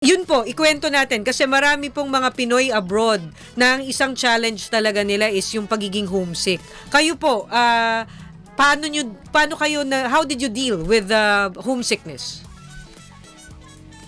Yun po, ikwento natin kasi marami pong mga Pinoy abroad na ang isang challenge talaga nila is yung pagiging homesick. Kayo po, ah, paano nyo, paano kayo na, how did you deal with the homesickness?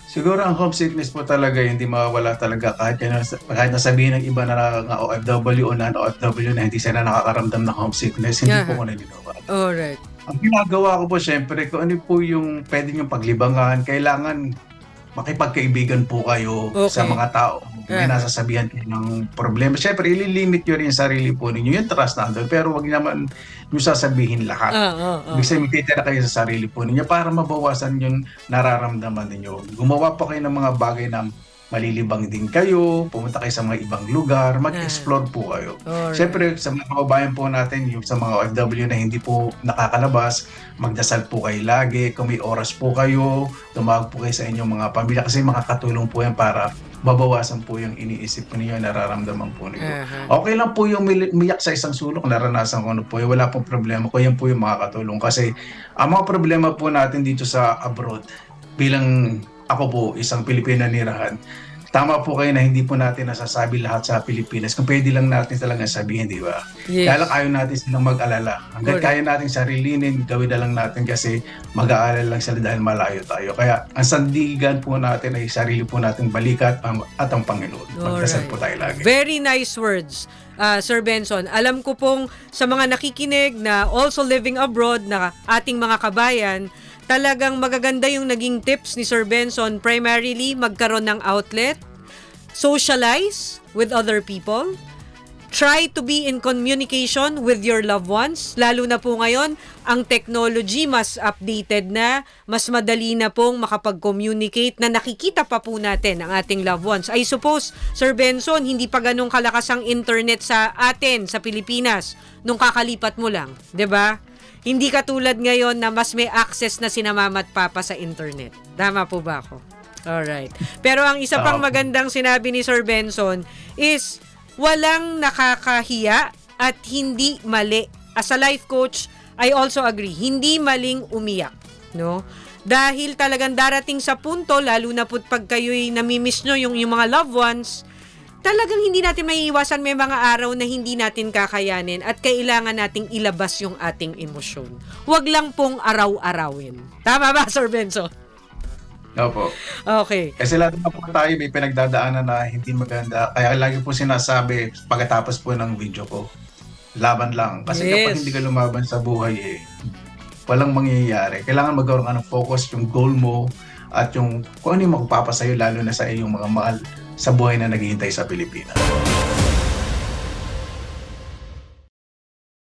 Siguro ang homesickness po talaga hindi mawawala talaga kahit, yan, kahit nasabihin ng iba na nga OFW o non-OFW na hindi sila nakakaramdam ng homesickness, hindi Aha. po ko naniniwala. Alright. Ang ginagawa ko po syempre, kung ano po yung pwede niyong paglibangan, kailangan makipagkaibigan po kayo Okay. sa mga tao. May nasasabihan kayo ng problema. Syempre, ililimit nyo rin yung sarili po ninyo. Yung trust nandun. Pero wag naman yung sasabihin lahat. Ah, ah, ah. Ibig sabihin, titira kayo sa sarili po ninyo para mabawasan yung nararamdaman ninyo. Gumawa po kayo ng mga bagay na malilibang din kayo, pumunta kayo sa mga ibang lugar, mag-explore po kayo. Alright. Siyempre, sa mga kababayan po natin, yung sa mga OFW na hindi po nakakalabas, magdasal po kayo lagi. Kung may oras po kayo, tumawag po kayo sa inyong mga pamilya kasi makakatulong po yan para mabawasan po yung iniisip po ninyo, nararamdaman po ninyo. Aha. Okay lang po yung umiyak sa isang sulok, naranasan ko ano po, wala pong problema ko, yan po yung makakatulong. Kasi ang mga problema po natin dito sa abroad, bilang ako po, isang Pilipino nirahan, tama po kayo na hindi po natin nasasabi lahat sa Pilipinas. Kung pwede lang natin talaga sabihin, di ba? Yes. Kaya lang ayaw natin silang mag-alala. Hanggat Correct. kaya natin sarilinin, gawin na lang natin kasi mag-aalala lang sila dahil malayo tayo. Kaya ang sandigan po natin ay sarili po nating balikat at ang Panginoon. Magdasal po tayo lagi. Very nice words, uh, Sir Benson. Alam ko pong sa mga nakikinig na also living abroad na ating mga kabayan, talagang magaganda yung naging tips ni Sir Benson. Primarily, magkaroon ng outlet, socialize with other people, try to be in communication with your loved ones. Lalo na po ngayon, ang technology mas updated na, mas madali na pong makapag-communicate na nakikita pa po natin ang ating loved ones. I suppose, Sir Benson, hindi pa ganun kalakas ang internet sa atin, sa Pilipinas, nung kakalipat mo lang. ba? Hindi katulad ngayon na mas may access na si na mama at papa sa internet. Tama po ba ako? Alright. Pero ang isa pang magandang sinabi ni Sir Benson is walang nakakahiya at hindi mali. As a life coach, I also agree, hindi maling umiyak, no? Dahil talagang darating sa punto, lalo na po pag kayo'y namimiss nyo yung, yung mga loved ones, talagang hindi natin maiiwasan may mga araw na hindi natin kakayanin at kailangan nating ilabas yung ating emosyon. Huwag lang pong araw-arawin. Tama ba, Sir Benzo? Opo. Okay. Kasi lahat naman po tayo may pinagdadaanan na hindi maganda. Kaya lagi po sinasabi pagkatapos po ng video ko, laban lang. Kasi Yes. kapag hindi ka lumaban sa buhay eh, walang mangyayari. Kailangan magkaroon ka ng focus, yung goal mo, at yung kung ano yung magpapasayo lalo na sa iyong mga mahal sa buhay na naghihintay sa Pilipinas.